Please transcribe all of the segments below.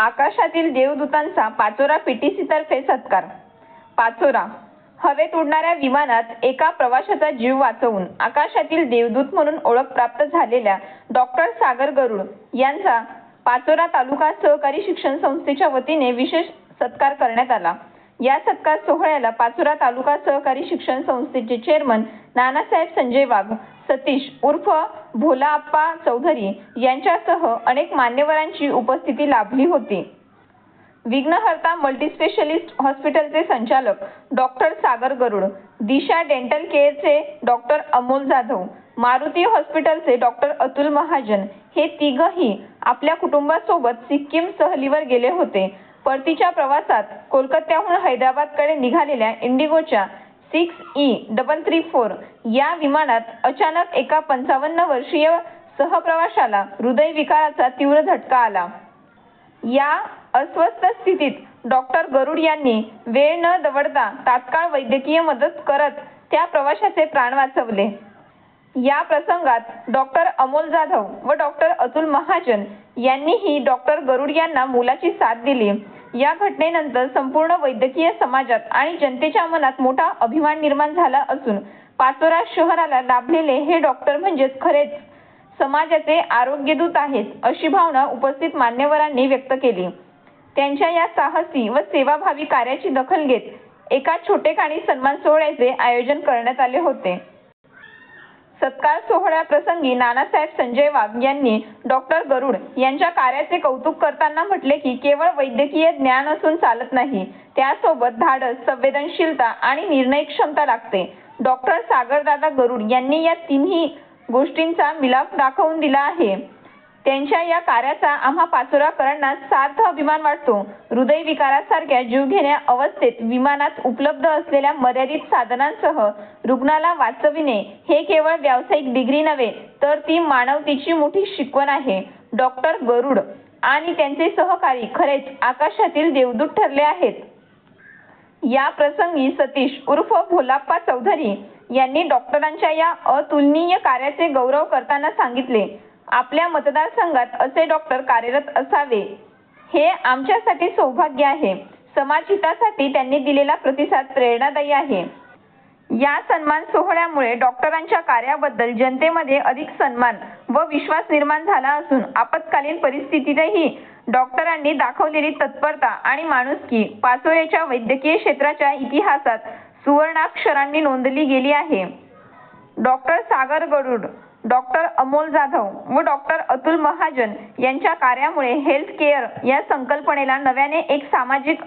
आकाशातील देवदूतांचा पाचोरा पीटीसी तर्फे सत्कार. पाचोरा हवेत उडणाऱ्या विमानात एका प्रवाशाचा जीव वाचवून आकाशातील देवदूत म्हणून ओळख प्राप्त झालेल्या डॉक्टर सागर गरुड यांचा पाचोरा तालुका सहकारी शिक्षण संस्थेच्या वतीने विशेष सत्कार करण्यात आला. या सत्कार सोहळ्याला पाचोरा तालुका सहकारी शिक्षण संस्थेचे चेअरमन नानासाहेब संजय वाघ सतीश उर्फ भोलाप्पा चौधरी यांच्यासह अनेक मान्यवरांची उपस्थिती लाभली होती. विघ्नहर्ता मल्टीस्पेशलिस्ट हॉस्पिटलचे संचालक डॉक्टर सागर गरुड दिशा डेंटल केअरचे डॉक्टर अमोल जाधव मारुती हॉस्पिटलचे डॉक्टर अतुल महाजन हे तिघही आपल्या कुटुंबासोबत सिक्कीम सहलीवर गेले होते. परतीच्या प्रवासात कोलकात्याहून हैदराबादकडे निघालेल्या इंडिगोच्या six E double three four या विमानात अचानक एका पंचावन्न वर्षीय सहप्रवाशाला हृदयविकाराचा तीव्र झटका आला. या अस्वस्थ स्थितीत डॉक्टर गरुड यांनी वेळ न दवडता तात्काळ वैद्यकीय मदत करत त्या प्रवाशाचे प्राण वाचवले. या प्रसंगात डॉक्टर अमोल जाधव व डॉक्टर अतुल महाजन यांनीही डॉक्टर गरुड यांना मोलाची साथ दिली. या घटनेनंतर संपूर्ण वैद्यकीय समाजात आणि जनतेच्या मनात मोठा अभिमान निर्माण झाला असून पाचोरा शहराला लाभलेले हे डॉक्टर म्हणजेच खरेच समाजाचे आरोग्यदूत आहेत अशी भावना उपस्थित मान्यवरांनी व्यक्त केली. त्यांच्या या साहसी व सेवाभावी कार्याची दखल घेत एका छोटेखानी सन्मान सोहळ्याचे आयोजन करण्यात आले होते. सत्कार सोहळ्याप्रसंगी नानासाहेब संजय वाघ यांनी डॉक्टर गरुड यांच्या कार्याचे कौतुक करताना म्हटले की केवळ वैद्यकीय ज्ञान असून चालत नाही. त्यासोबत धाडस संवेदनशीलता आणि निर्णय क्षमता लागते. डॉक्टर सागरदादा गरुड यांनी या तिन्ही गोष्टींचा मिलाफ दाखवून दिला आहे. त्यांच्या या कार्याचा आम्हा पाचोरा करांना सार्थ अभिमान वाटतो. हृदयविकारासारख्या जीवघेण्या अवस्थेत विमानात उपलब्ध असलेल्या मर्यादित साधनांसह रुग्णाला वाचविणे हे केवळ व्यावसायिक डिग्री नव्हे तर ती मानवतेची मोठी शिकवण आहे. डॉक्टर गरुड आणि त्यांचे सहकारी खरेच आकाशातील देवदूत ठरले आहेत. या प्रसंगी सतीश उर्फ भोलाप्पा चौधरी यांनी डॉक्टरांच्या या अतुलनीय कार्याचे गौरव करताना सांगितले. आपल्या मतदारसंघात असे डॉक्टर कार्यरत असावे. हे आमच्यासाठी सौभाग्य आहे. समाजहितासाठी त्यांनी दिलेला प्रतिसाद प्रेरणादायी आहे. या सन्मान सोहळ्यामुळे डॉक्टरांच्या कार्याबद्दल जनतेमध्ये अधिक सन्मान व विश्वास निर्माण झाला असून आपत्कालीन परिस्थितीतही डॉक्टरांनी दाखवलेली तत्परता आणि माणुसकी पाचोऱ्याच्या वैद्यकीय क्षेत्राच्या इतिहासात सुवर्णाक्षरांनी नोंदली गेली आहे. डॉक्टर सागर गरुड डॉक्टर अमोल जाधव व डॉक्टर अतुल महाजन यांच्या कार्यामुळे हेल्थ केअर या संकल्पनेला नव्याने एक सामाजिक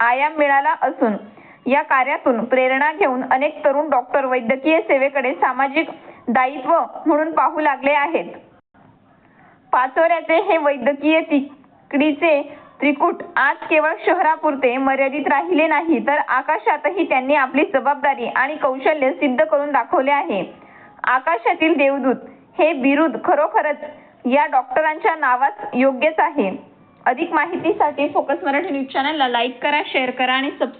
आयाम मिळाला असून या कार्यातून प्रेरणा घेऊन अनेक तरुण डॉक्टर वैद्यकीय सेवेकडे सामाजिक दायित्व म्हणून पाहू लागले आहेत. पाचोऱ्याचे हे वैद्यकीय तिकडीचे त्रिकूट. आज केवळ शहरापुरते मर्यादित राहिले नाही तर आकाशातही त्यांनी आपली जबाबदारी आणि कौशल्य सिद्ध करून दाखवले आहे. आकाशातील देवदूत हे बिरुद खरोखरच या डॉक्टरांच्या नावात योग्यच आहे. अधिक माहितीसाठी फोकस मराठी न्यूज चॅनलला लाईक करा शेअर करा आणि सबस्क्राईब